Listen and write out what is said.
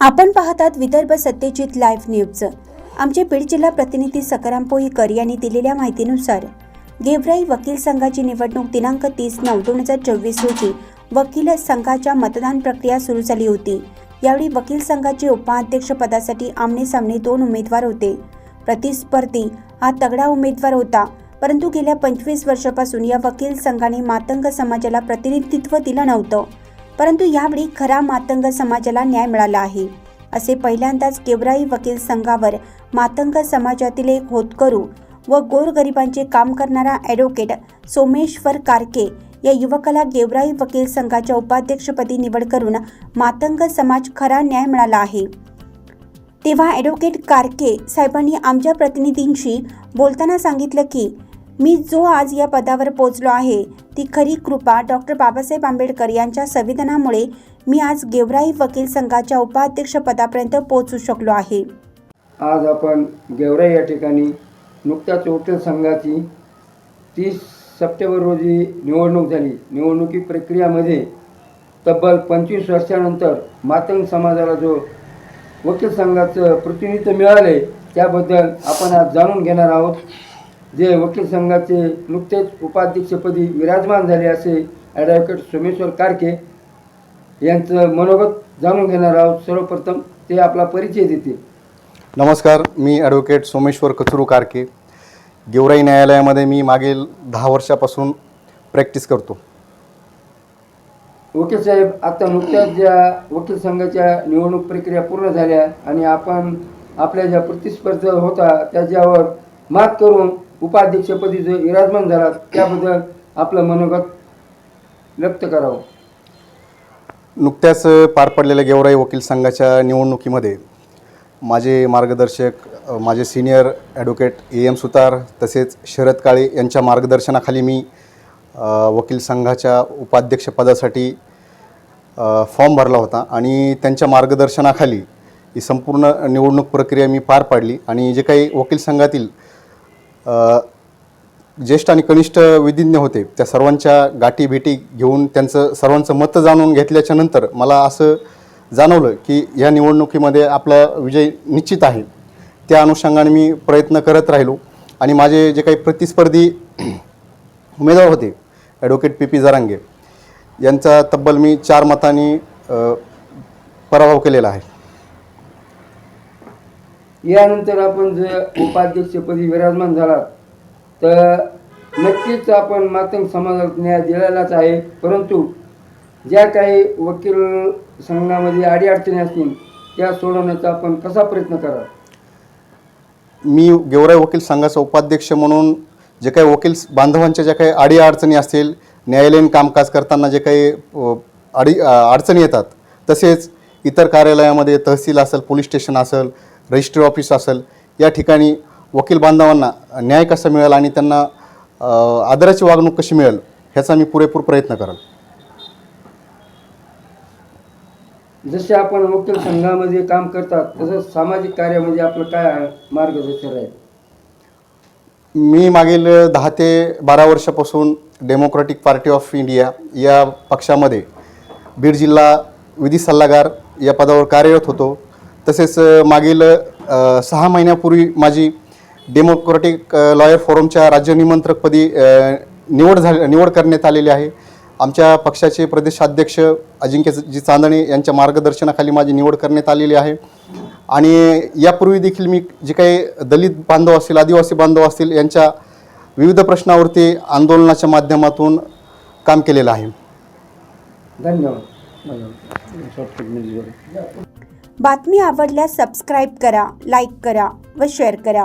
आपण पाहतात Vidarbha Satyajit live news आमचे बीड जिल्हा प्रतिनिधी सकाराम पोईकर यांनी दिलेल्या माहितीनुसार गेवराई वकील संघाची निवडणूक दिनांक तीस नऊ दोन हजार चोवीस रोजी वकील संघाच्या मतदान प्रक्रिया सुरू झाली होती. यावेळी वकील संघाचे उपाध्यक्ष पदासाठी आमने सामने दोन उमेदवार होते. प्रतिस्पर्धी हा तगडा उमेदवार होता परंतु गेल्या पंचवीस वर्षापासून या वकील संघाने मातंग समाजाला प्रतिनिधित्व दिलं नव्हतं. परंतु यावेळी खरा मातंग समाजाला न्याय मिळाला आहे. असे पहिल्यांदाच गेवराई वकील संघावर मातंग समाजातील एक होतकरू व गोरगरिबांचे काम करणारा ॲडव्होकेट सोमेश्वर कारके या युवकाला गेवराई वकील संघाच्या उपाध्यक्षपदी निवड करून मातंग समाज खरा न्याय मिळाला आहे. तेव्हा ॲडव्होकेट कारके साहेबांनी आमच्या प्रतिनिधींशी बोलताना सांगितलं की मी जो आज या पदावर पोचलो आहे ती खरी कृपा डॉक्टर बाबासाहेब आंबेडकर यांच्या संविधानामुळे मी आज गेवराई वकील संघाच्या उपाध्यक्षपदापर्यंत पोचू शकलो आहे. आज आपण गेवराई या ठिकाणी नुकत्याच वकील संघाची तीस सप्टेंबर रोजी निवडणूक झाली. निवडणुकी प्रक्रियामध्ये तब्बल पंचवीस वर्षानंतर मातंग समाजाला जो वकील संघाचं प्रतिनिधित्व मिळाले त्याबद्दल आपण आज जाणून घेणार आहोत. जे वकील संघाचे नुकतेच उपाध्यक्षपदी विराजमान झाले असे ॲडव्होकेट सोमेश्वर कारके यांचं मनोगत जाणून घेणार आहोत. सर्वप्रथम ते आपला परिचय देतील. नमस्कार मी ॲडव्होकेट सोमेश्वर कचरू कारके. गेवराई न्यायालयामध्ये मी मागील दहा वर्षापासून प्रॅक्टिस करतो. वकील साहेब आता नुकत्याच ज्या वकील संघाच्या निवडणूक प्रक्रिया पूर्ण झाल्या आणि आपण आपल्या ज्या प्रतिस्पर्धा होता त्याच्यावर मात करून उपाध्यक्षपदी जो विराजमान झाला त्याबद्दल आपलं मनोगत व्यक्त करावं. नुकत्याच पार पडलेल्या गेवराई वकील संघाच्या निवडणुकीमध्ये माझे मार्गदर्शक माझे senior advocate A M Sutar तसेच शरद काळे यांच्या मार्गदर्शनाखाली मी वकील संघाच्या उपाध्यक्षपदासाठी फॉर्म भरला होता आणि त्यांच्या मार्गदर्शनाखाली ही संपूर्ण निवडणूक प्रक्रिया मी पार पाडली आणि जे काही वकील संघातील ज्येष्ठ आणि कनिष्ठ विधिज्ञ होते. त्या सर्वांच्या गाठी भेटी घेऊन त्यांचं सर्वांचं मत जाणून घेतल्याच्या नंतर मला असं जाणवलं की या निवडणुकीमध्ये आपला विजय निश्चित आहे. त्या अनुषंगाने मी प्रयत्न करत राहिलो आणि माझे जे काही प्रतिस्पर्धी उमेदवार होते ॲडव्होकेट पी पी जरांगे यांचा तब्बल मी चार मतांनी पराभव केलेला आहे. यानंतर आपण जर उपाध्यक्षपदी विराजमान झाला तर नक्कीच आपण मातंग समाजाला न्याय दिलेलाच आहे. परंतु ज्या काही वकील संघामध्ये अडीअडचणी असतील त्या सोडवण्याचा आपण कसा प्रयत्न करा मी गेवराई वकील संघाचा उपाध्यक्ष म्हणून जे काही वकील बांधवांच्या ज्या काही अडीअडचणी असतील न्यायालयीन कामकाज करताना जे काही अडी अडचणी येतात तसेच इतर कार्यालयामध्ये तहसील असेल पोलीस स्टेशन असेल रजिस्ट्री ऑफिस असेल या ठिकाणी वकील बांधवांना न्याय कसा मिळेल आणि त्यांना आदराची वागणूक कशी मिळेल ह्याचा मी पुरेपूर प्रयत्न करेल जसे आपण वकील संघामध्ये काम करतात तसंच सामाजिक कार्यामध्ये आपलं काय? मार्गदर्शन आहे मी मागील दहा ते बारा वर्षापासून डेमोक्रॅटिक पार्टी ऑफ इंडिया या पक्षामध्ये बीड जिल्हा विधी सल्लागार या पदावर कार्यरत होतो तसेच मागील सहा महिन्यापूर्वी माझी डेमोक्रॅटिक लॉयर फोरमच्या राज्य निमंत्रकपदी निवड झाली निवड करण्यात आलेली आहे. आमच्या पक्षाचे प्रदेशाध्यक्ष अजिंक्यजी चांदणे यांच्या मार्गदर्शनाखाली माझी निवड करण्यात आलेली आहे. आणि यापूर्वी देखील मी जे काही दलित बांधव असतील आदिवासी बांधव असतील यांच्या विविध प्रश्नावरती आंदोलनाच्या माध्यमातून काम केलेलं आहे. धन्यवाद. बातमी आवडल्यास सबस्क्राईब करा लाईक करा व शेअर करा.